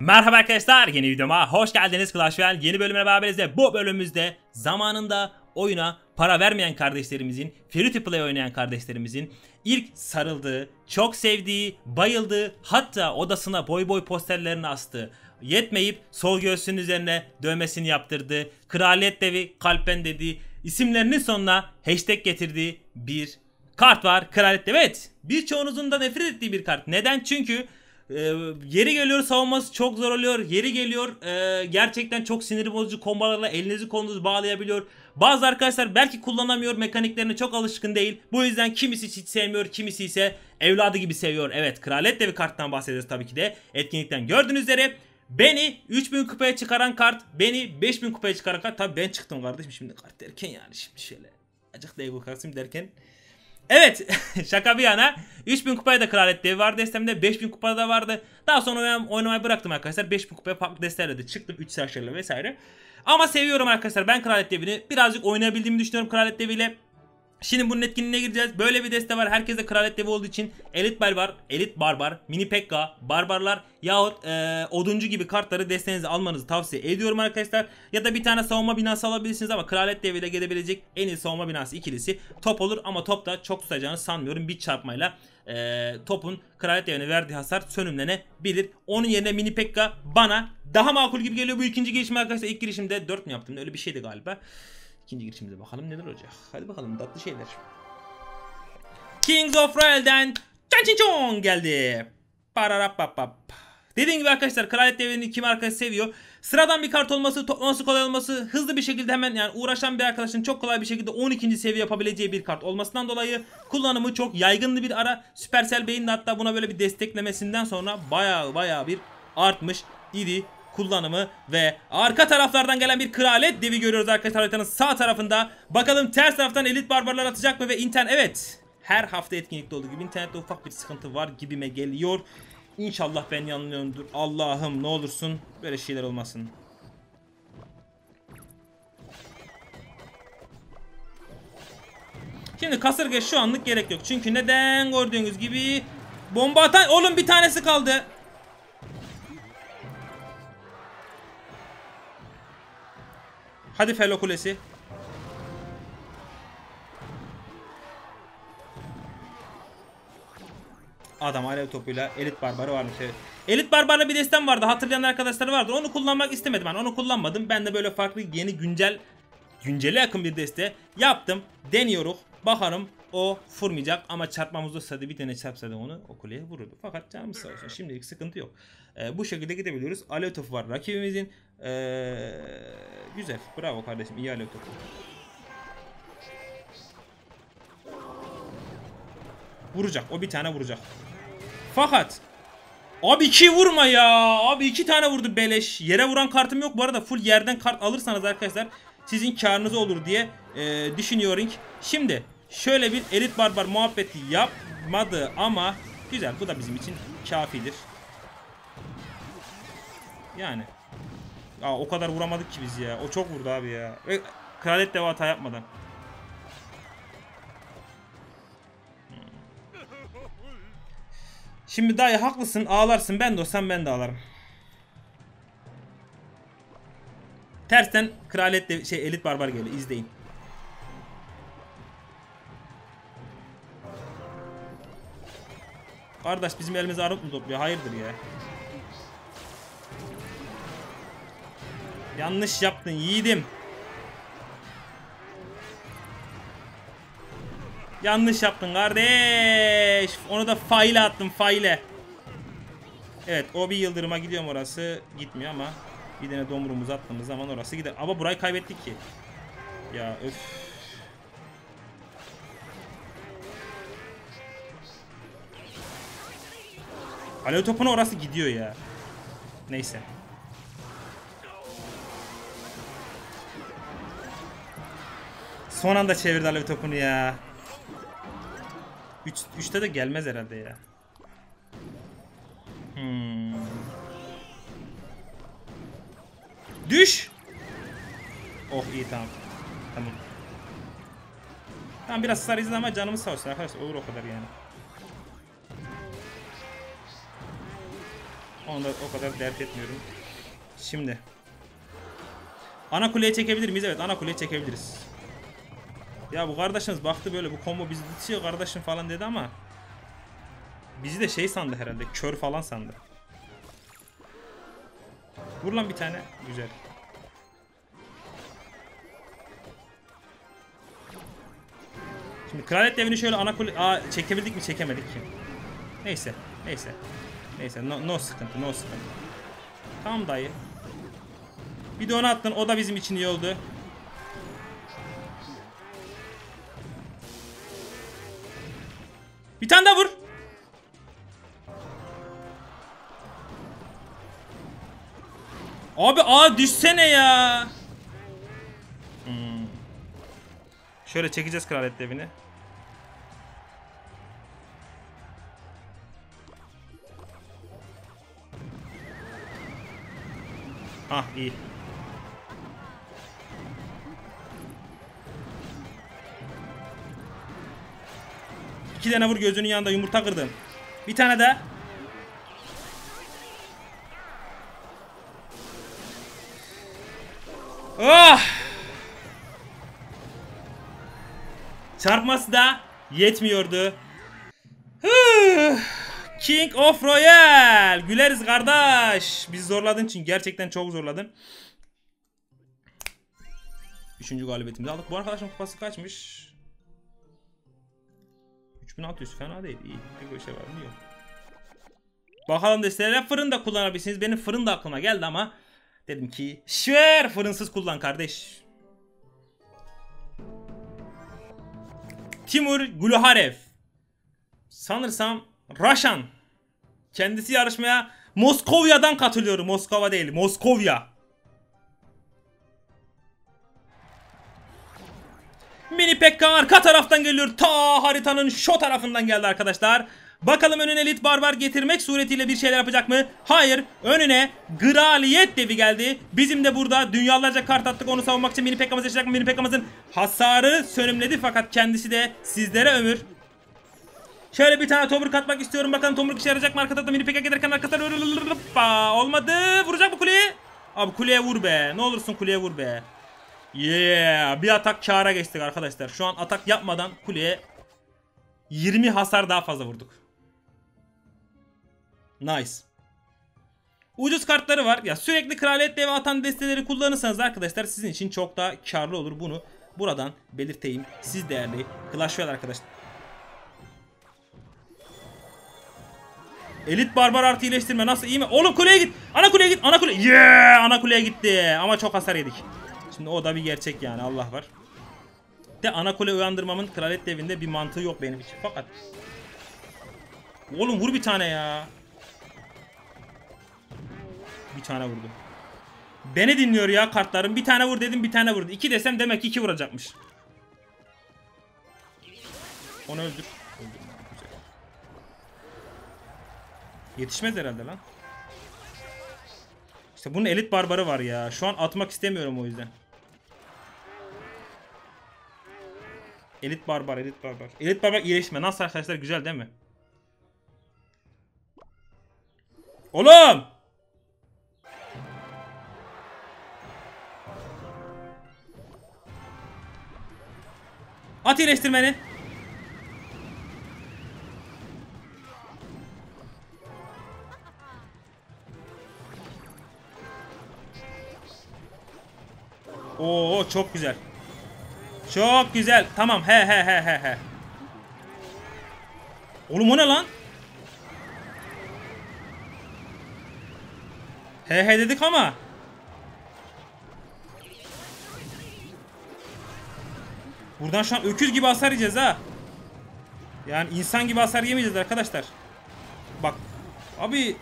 Merhaba arkadaşlar yeni videoma hoş geldiniz Clash Royale yeni bölümüne beraberiz de bu bölümümüzde zamanında oyuna para vermeyen kardeşlerimizin Free to Play oynayan kardeşlerimizin ilk sarıldığı, çok sevdiği, bayıldığı hatta odasına boy boy posterlerini astığı yetmeyip sol göğsünün üzerine dövmesini yaptırdığı, kraliyet devi kalpen dediği isimlerinin sonuna hashtag getirdiği bir kart var. Kraliyet devi evet birçoğunuzun da nefret ettiği bir kart. Neden? Çünkü ee, yeri geliyor savunması çok zor oluyor. Yeri geliyor e, gerçekten çok sinir bozucu kombalarla elinizi kolunuzu bağlayabiliyor. Bazı arkadaşlar belki kullanamıyor mekaniklerine çok alışkın değil. Bu yüzden kimisi hiç sevmiyor kimisi ise evladı gibi seviyor. Evet kraliyet devi karttan bahsediyoruz tabii ki de etkinlikten gördüğünüz üzere. Beni 3000 kupaya çıkaran kart, beni 5000 kupaya çıkaran kart. Tabii ben çıktım kardeşim şimdi kart derken yani şimdi şöyle. Acık da ego derken Evet şaka bir yana 3000 kupaya da kraliyet devi vardı destemde 5000 kupada da vardı. Daha sonra oynam oynamayı bıraktım arkadaşlar. 5000 kupaya farklı destelerle çıktım 3 savaşlarla vesaire. Ama seviyorum arkadaşlar ben kraliyet devini birazcık oynayabildiğimi düşünüyorum kraliyet deviyle. Şimdi bunun etkinliğine gireceğiz. Böyle bir deste var. Herkeste kraliyet devi olduğu için elit barbar, elit barbar, mini pekka, barbarlar yahut e, oduncu gibi kartları destenize almanızı tavsiye ediyorum arkadaşlar. Ya da bir tane savunma binası alabilirsiniz ama kraliyet deviyle gelebilecek en iyi savunma binası ikilisi top olur ama top da çok tutacağını sanmıyorum. Bir çarpmayla e, topun kraliyet devine verdiği hasar sönümlenebilir. Onun yerine mini pekka bana daha makul gibi geliyor bu ikinci girişim arkadaşlar. İlk girişimde 4 mü yaptım öyle bir şeydi galiba. İkinci girişimize bakalım neler olacak. Hadi bakalım tatlı şeyler. Kings of Royal'den Çan geldi. Pararapapap. Dediğim gibi arkadaşlar Kraliyet Devri'ni kim arkadaş seviyor. Sıradan bir kart olması, toplaması kolay olması, hızlı bir şekilde hemen yani uğraşan bir arkadaşın çok kolay bir şekilde 12. seviye yapabileceği bir kart olmasından dolayı kullanımı çok yaygınlı bir ara. Supercell Bey'in de hatta buna böyle bir desteklemesinden sonra baya baya bir artmış idi kullanımı ve arka taraflardan gelen bir kraliyet devi görüyoruz arkadaşlar haritanın sağ tarafında. Bakalım ters taraftan elit barbarlar atacak mı ve internet evet her hafta etkinlikte olduğu gibi internette ufak bir sıkıntı var gibime geliyor. İnşallah ben yanılıyorumdur. Allah'ım ne olursun böyle şeyler olmasın. Şimdi kasırga şu anlık gerek yok. Çünkü neden gördüğünüz gibi bomba atan oğlum bir tanesi kaldı. Hadi Felo Kulesi. Adam alev topuyla elit barbarı varmış evet. Elit barbarla bir destem vardı hatırlayan arkadaşlar vardı. Onu kullanmak istemedim ben onu kullanmadım. Ben de böyle farklı yeni güncel güncele yakın bir deste yaptım. Deniyoruz. Bakalım o vurmayacak ama çarpmamız olsaydı bir tane çarpsaydı onu o kuleye vururdu. Fakat canımız sağ olsun şimdilik sıkıntı yok. Ee, bu şekilde gidebiliyoruz. Alev topu var rakibimizin. Ee, güzel bravo kardeşim iyi alev topu. Vuracak o bir tane vuracak. Fakat Abi iki vurma ya. Abi iki tane vurdu beleş. Yere vuran kartım yok. Bu arada full yerden kart alırsanız arkadaşlar sizin karınız olur diye e, düşünüyorum. Şimdi şöyle bir elit barbar muhabbeti yapmadı ama güzel bu da bizim için kafidir. Yani. Aa, o kadar vuramadık ki biz ya. O çok vurdu abi ya. Ve kraliyet deva hata yapmadan. Şimdi dayı haklısın ağlarsın ben de olsam ben de ağlarım. Tersten kraliyet de şey elit barbar geliyor izleyin. Kardeş bizim elimize arık mı topluyor? Hayırdır ya. Yanlış yaptın yiğidim. Yanlış yaptın kardeş. Onu da faile attım faile. Evet o bir yıldırıma gidiyorum orası. Gitmiyor ama bir tane domurumuzu attığımız zaman orası gider. Ama burayı kaybettik ki. Ya öf. Alev topuna orası gidiyor ya. Neyse. Son anda çevirdi alev topunu ya. 3 üç, 3'te de gelmez herhalde ya. Hmm. Düş. Oh iyi tamam. Tamam. Tamam biraz sarıyız ama canımız sağ olsun arkadaşlar olur o kadar yani. Onu da o kadar dert etmiyorum. Şimdi. Ana kuleye çekebilir miyiz? Evet ana kuleye çekebiliriz. Ya bu kardeşimiz baktı böyle bu combo bizi tutuyor kardeşim falan dedi ama bizi de şey sandı herhalde kör falan sandı. Vur lan bir tane. Güzel. Şimdi kraliyet devini şöyle ana kule... Aa çekebildik mi çekemedik ki. Neyse. Neyse. Neyse no, no sıkıntı no sıkıntı. Tamam dayı. Bir de onu attın o da bizim için iyi oldu. Bir tane daha vur. Abi aa düşsene ya. Hmm. Şöyle çekeceğiz kraliyet devini. Ah iyi. İki tane vur gözünün yanında yumurta kırdım. Bir tane de. Oh! Çarpması da yetmiyordu. King of Royal. Güleriz kardeş. Bizi zorladığın için gerçekten çok zorladın. Üçüncü galibiyetimizi aldık. Bu arkadaşın kupası kaçmış? 3600 fena değil. İyi. Bir şey var mı? Yok. Bakalım desteklere fırın da kullanabilirsiniz. Benim fırın da aklıma geldi ama dedim ki şver fırınsız kullan kardeş. Timur Guluharev. Sanırsam Raşan. Kendisi yarışmaya Moskova'dan katılıyor. Moskova değil. Moskovya. Mini Pekka arka taraftan geliyor. Ta haritanın şu tarafından geldi arkadaşlar. Bakalım önüne elit barbar getirmek suretiyle bir şeyler yapacak mı? Hayır. Önüne Graliyet devi geldi. Bizim de burada dünyalarca kart attık onu savunmak için Mini Pekka'mız yaşayacak mı? Mini Pekka'mızın hasarı sönümledi fakat kendisi de sizlere ömür. Şöyle bir tane tomruk atmak istiyorum. Bakalım tomruk işe yarayacak mı? Arka tarafta mini peka gelirken arka tarafta olmadı. Vuracak mı kuleye? Abi kuleye vur be. Ne olursun kuleye vur be. Yeah. Bir atak kâra geçtik arkadaşlar. Şu an atak yapmadan kuleye 20 hasar daha fazla vurduk. Nice. Ucuz kartları var. Ya sürekli kraliyet devi atan desteleri kullanırsanız arkadaşlar sizin için çok daha karlı olur. Bunu buradan belirteyim. Siz değerli Clash Royale arkadaşlar. Elit barbar artı iyileştirme nasıl iyi mi? Oğlum kuleye git. Ana kuleye git. Ana kule. Yeah! Ana kuleye gitti. Ama çok hasar yedik. Şimdi o da bir gerçek yani Allah var. De ana kule uyandırmamın kraliyet devinde bir mantığı yok benim için. Fakat Oğlum vur bir tane ya. Bir tane vurdu. Beni dinliyor ya kartlarım. Bir tane vur dedim bir tane vurdu. İki desem demek ki iki vuracakmış. Onu öldür. Yetişmez herhalde lan. İşte bunun elit barbarı var ya. Şu an atmak istemiyorum o yüzden. Elit barbar, elit barbar. Elit barbar iyileşme. Nasıl arkadaşlar güzel değil mi? Oğlum! At iyileştirmeni. Oo çok güzel. Çok güzel. Tamam. He he he he he. Oğlum o ne lan? He he dedik ama. Buradan şu an öküz gibi hasar yiyeceğiz ha. Yani insan gibi hasar yemeyeceğiz arkadaşlar. Bak. Abi.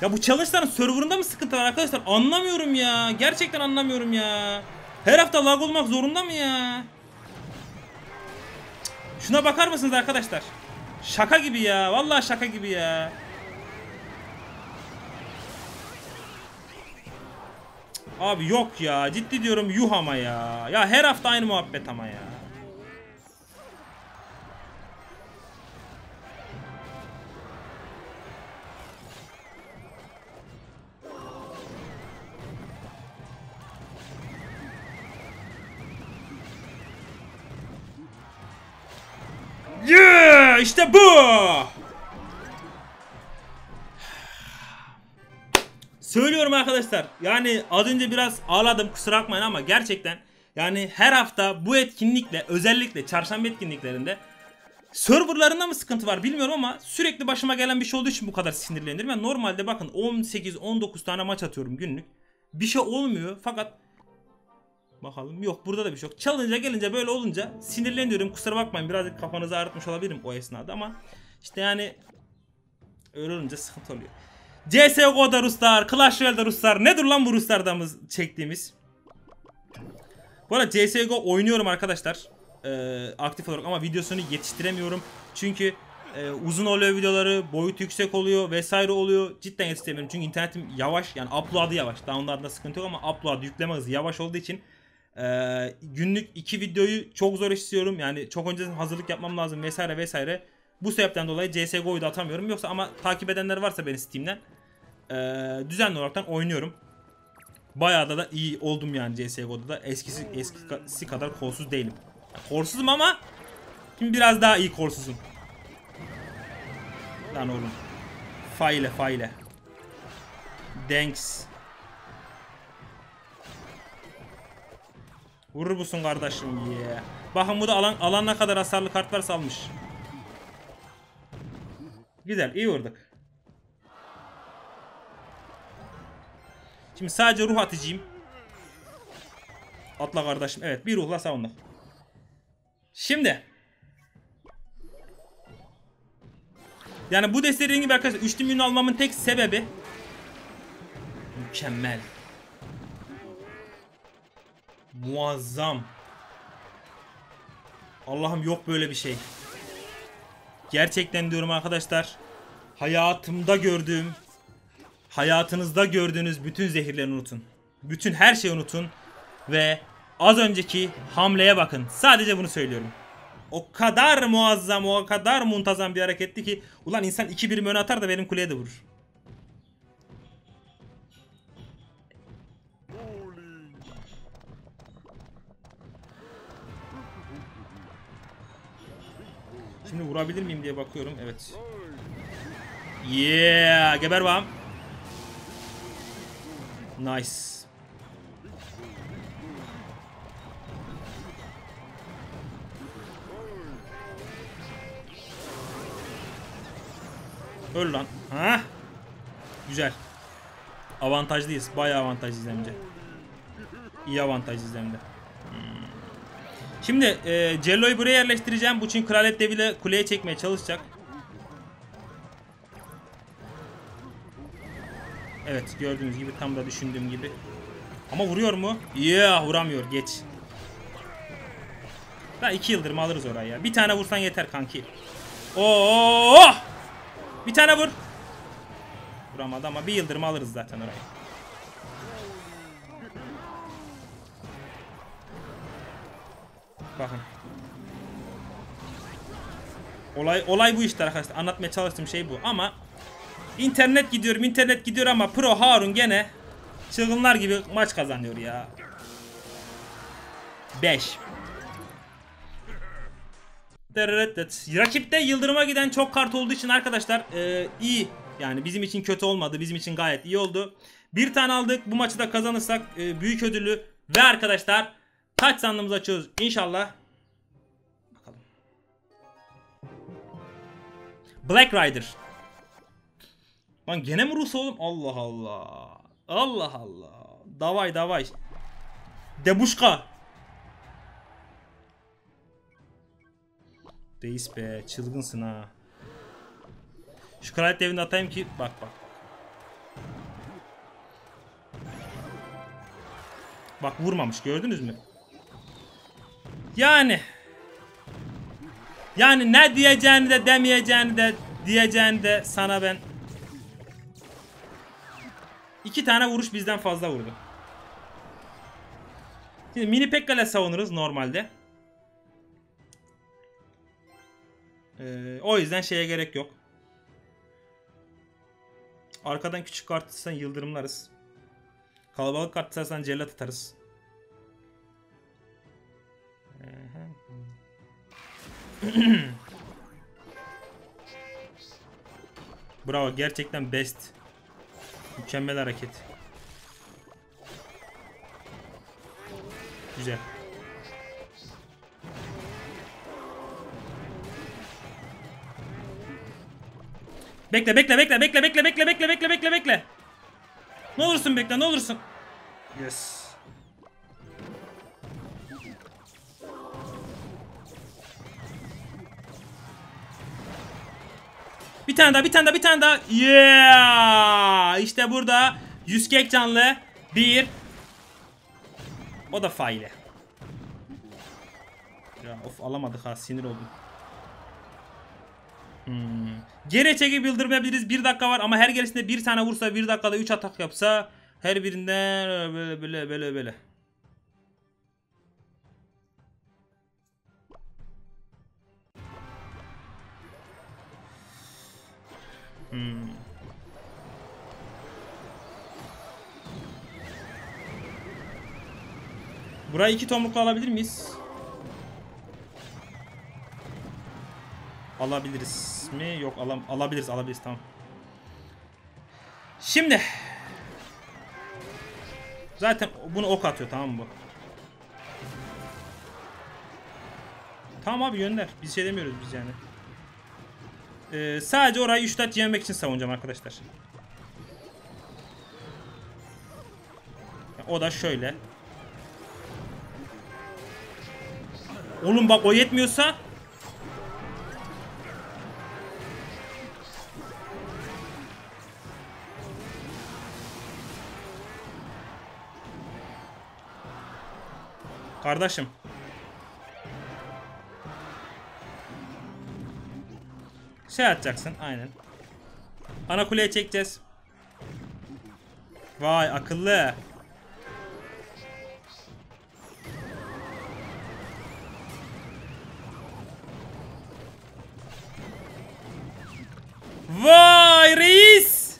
Ya bu challenge'ların serverında mı sıkıntı var arkadaşlar? Anlamıyorum ya. Gerçekten anlamıyorum ya. Her hafta lag olmak zorunda mı ya? Şuna bakar mısınız arkadaşlar? Şaka gibi ya. Vallahi şaka gibi ya. Abi yok ya. Ciddi diyorum yuh ama ya. Ya her hafta aynı muhabbet ama ya. Arkadaşlar. Yani az önce biraz ağladım kusura bakmayın ama gerçekten yani her hafta bu etkinlikle özellikle çarşamba etkinliklerinde serverlarında mı sıkıntı var bilmiyorum ama sürekli başıma gelen bir şey olduğu için bu kadar sinirlenirim. Ben normalde bakın 18-19 tane maç atıyorum günlük. Bir şey olmuyor fakat Bakalım yok burada da bir şey yok. Challenge'a gelince böyle olunca sinirleniyorum. Kusura bakmayın birazcık kafanızı ağrıtmış olabilirim o esnada ama işte yani öyle olunca sıkıntı oluyor. CSGO'da Ruslar, Clash Royale'da Ruslar. Nedir lan bu Ruslardan çektiğimiz? Bu arada CSGO oynuyorum arkadaşlar. Ee, aktif olarak ama videosunu yetiştiremiyorum. Çünkü e, uzun oluyor videoları, boyut yüksek oluyor vesaire oluyor. Cidden yetiştiremiyorum. Çünkü internetim yavaş yani upload'ı yavaş. Download'da sıkıntı yok ama upload yükleme hızı yavaş olduğu için ee, günlük iki videoyu çok zor istiyorum. Yani çok önceden hazırlık yapmam lazım vesaire vesaire. Bu sebepten dolayı CSGO'yu da atamıyorum. Yoksa ama takip edenler varsa beni Steam'den ee, düzenli olaraktan oynuyorum. Bayağı da, da iyi oldum yani CSGO'da da. Eskisi, eskisi kadar kolsuz değilim. Korsuzum ama şimdi biraz daha iyi korsuzum. Lan oğlum. Faile faile. Thanks. Vurur musun kardeşim yeah. Bakın bu da alan, alan kadar hasarlı kartlar salmış. Güzel iyi vurduk. Şimdi sadece ruh atıcıyım. Atla kardeşim. Evet bir ruhla savunduk. Şimdi. Yani bu desteği gibi arkadaşlar 3 ünlü almamın tek sebebi mükemmel. Muazzam. Allah'ım yok böyle bir şey. Gerçekten diyorum arkadaşlar. Hayatımda gördüğüm, hayatınızda gördüğünüz bütün zehirleri unutun. Bütün her şeyi unutun. Ve az önceki hamleye bakın. Sadece bunu söylüyorum. O kadar muazzam, o kadar muntazam bir hareketti ki. Ulan insan iki birim öne atar da benim kuleye de vurur. Şimdi vurabilir miyim diye bakıyorum. Evet. Yeah, geber bam. Nice. Öl lan. Ha? Güzel. Avantajlıyız. Bayağı avantajlıyız hem. İyi avantajlıyız hem. Şimdi e, Cello'yu buraya yerleştireceğim. Bu için Kraliyet Devi'yle kuleye çekmeye çalışacak. Evet gördüğünüz gibi tam da düşündüğüm gibi. Ama vuruyor mu? Yeah vuramıyor geç. Daha iki yıldırım alırız orayı ya. Bir tane vursan yeter kanki. Oo! Bir tane vur. Vuramadı ama bir yıldırım alırız zaten orayı. Bakın. Olay olay bu işte arkadaşlar. Anlatmaya çalıştığım şey bu ama internet gidiyorum, internet gidiyor ama Pro Harun gene çılgınlar gibi maç kazanıyor ya. 5. Rakipte yıldırıma giden çok kart olduğu için arkadaşlar e, iyi. Yani bizim için kötü olmadı. Bizim için gayet iyi oldu. Bir tane aldık. Bu maçı da kazanırsak e, büyük ödülü ve arkadaşlar Kaç sandığımızı açıyoruz inşallah. Bakalım. Black Rider. Lan gene mi Rus oğlum? Allah Allah. Allah Allah. Davay davay. Debuşka. Deis be çılgınsın ha. Şu kraliyet devini atayım ki bak bak. Bak vurmamış gördünüz mü? Yani. Yani ne diyeceğini de demeyeceğini de diyeceğini de sana ben. İki tane vuruş bizden fazla vurdu. Şimdi mini Pekka savunuruz normalde. Ee, o yüzden şeye gerek yok. Arkadan küçük kart atırsan yıldırımlarız. Kalabalık kart atarsan cellat atarız. Bravo gerçekten best. Mükemmel hareket. Güzel. Bekle bekle bekle bekle bekle bekle bekle bekle bekle bekle. Ne olursun bekle ne olursun. Yes. Tane daha bir tane daha bir tane daha. Yeah! İşte burada 100 kek canlı. Bir. O da faile. Ya of alamadık ha sinir oldum. Hmm. Geri çekip yıldırmayabiliriz. Bir dakika var ama her gerisinde bir tane vursa bir dakikada 3 atak yapsa her birinden böyle böyle böyle böyle. Hmm. Burayı iki tomrukla alabilir miyiz? Alabiliriz mi? Yok alam alabiliriz alabiliriz tamam. Şimdi Zaten bunu ok atıyor tamam mı bu? Tamam abi gönder. Biz şey demiyoruz biz yani. Ee, sadece orayı 3 taç yememek için savunacağım arkadaşlar. O da şöyle. Oğlum bak o yetmiyorsa Kardeşim. Şey atacaksın aynen. Ana kuleye çekeceğiz. Vay akıllı. Vay reis.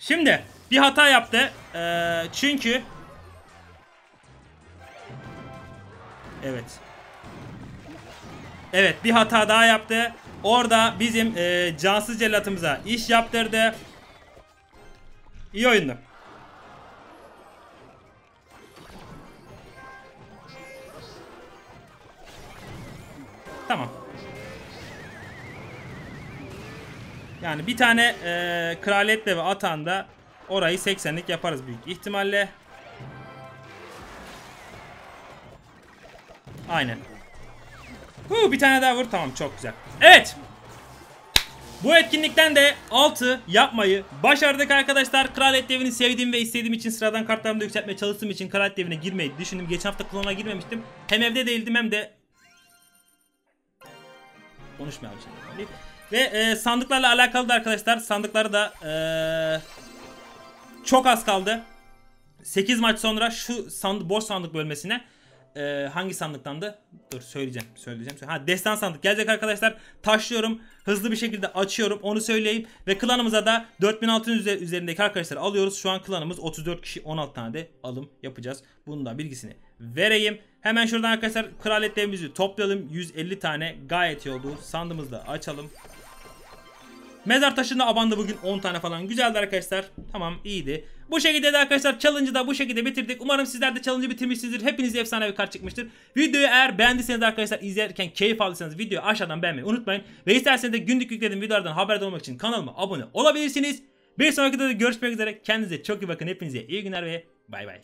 Şimdi bir hata yaptı. Ee, çünkü Evet. Evet bir hata daha yaptı. Orada bizim e, cansız cellatımıza iş yaptırdı. İyi oyundu. Tamam. Yani bir tane e, kraliyetle ve atanda orayı 80'lik yaparız büyük ihtimalle. Aynen. Huu, bir tane daha vur. Tamam çok güzel. Evet. Bu etkinlikten de 6 yapmayı başardık arkadaşlar. Kraliyet devini sevdiğim ve istediğim için sıradan kartlarımı da yükseltmeye çalıştığım için Kraliyet devine girmeyi düşündüm. Geçen hafta klona girmemiştim. Hem evde değildim hem de konuşmayalım şimdi. Ve e, sandıklarla alakalı da arkadaşlar sandıkları da e, çok az kaldı. 8 maç sonra şu sandık, boş sandık bölmesine e, hangi sandıktandı? Dur söyleyeceğim. Söyleyeceğim. Ha destan sandık gelecek arkadaşlar. Taşlıyorum. Hızlı bir şekilde açıyorum. Onu söyleyeyim. Ve klanımıza da 4600 üzerindeki arkadaşlar alıyoruz. Şu an klanımız 34 kişi 16 tane de alım yapacağız. Bunun da bilgisini vereyim. Hemen şuradan arkadaşlar kraliyetlerimizi toplayalım. 150 tane gayet iyi oldu. Sandığımızı da açalım. Mezar taşında abandı bugün 10 tane falan. Güzeldi arkadaşlar. Tamam iyiydi. Bu şekilde de arkadaşlar challenge'ı da bu şekilde bitirdik. Umarım sizler de challenge'ı bitirmişsinizdir. Hepinize efsane bir kart çıkmıştır. Videoyu eğer beğendiyseniz arkadaşlar izlerken keyif aldıysanız videoyu aşağıdan beğenmeyi unutmayın. Ve isterseniz de günlük yüklediğim videolardan haberdar olmak için kanalıma abone olabilirsiniz. Bir sonraki videoda görüşmek üzere. Kendinize çok iyi bakın. Hepinize iyi günler ve bay bay.